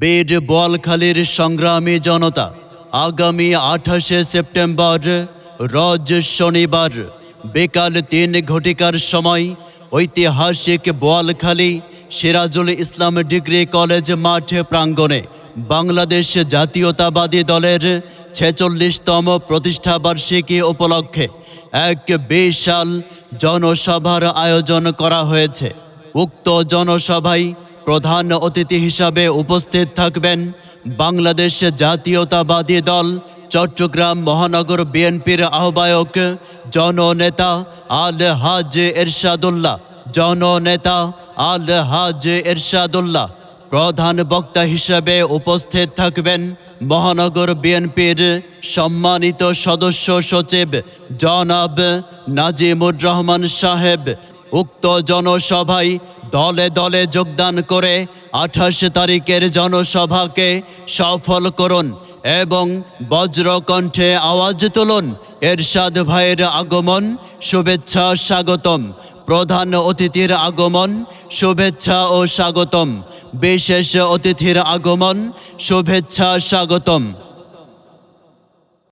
বীর বোয়ালখালীর সংগ্রামী জনতা, আগামী আঠাশে সেপ্টেম্বর, রজ শনিবার, বিকাল তিন ঘটিকার সময়, ঐতিহাসিক বোয়ালখালী সিরাজুল ইসলাম ডিগ্রি কলেজ মাঠ প্রাঙ্গণে বাংলাদেশ জাতীয়তাবাদী দলের ছেচল্লিশতম প্রতিষ্ঠাবার্ষিকী উপলক্ষে এক বিশাল জনসভার আয়োজন করা হয়েছে। উক্ত জনসভায় প্রধান অতিথি হিসাবে উপস্থিত থাকবেন বাংলাদেশ জাতীয়তাবাদী দল, চট্টগ্রাম মহানগর বিএনপির আহ্বায়ক, জননেতা আল হাজ এরশাদুল্লাহ। জননেতা আল হাজ এরশাদুল্লাহ। প্রধান বক্তা হিসেবে উপস্থিত থাকবেন মহানগর বিএনপির সম্মানিত সদস্য সচিব জনাব নাজিমুর রহমান সাহেব। উক্ত জনসভায় দলে দলে যোগদান করে আঠাশ তারিখের জনসভাকে সফল করুন এবং বজ্রকণ্ঠে আওয়াজ তুলুন। এরশাদ ভাইয়ের আগমন, শুভেচ্ছা, স্বাগতম। প্রধান অতিথির আগমন, শুভেচ্ছা ও স্বাগতম। বিশেষ অতিথির আগমন, শুভেচ্ছা, স্বাগতম।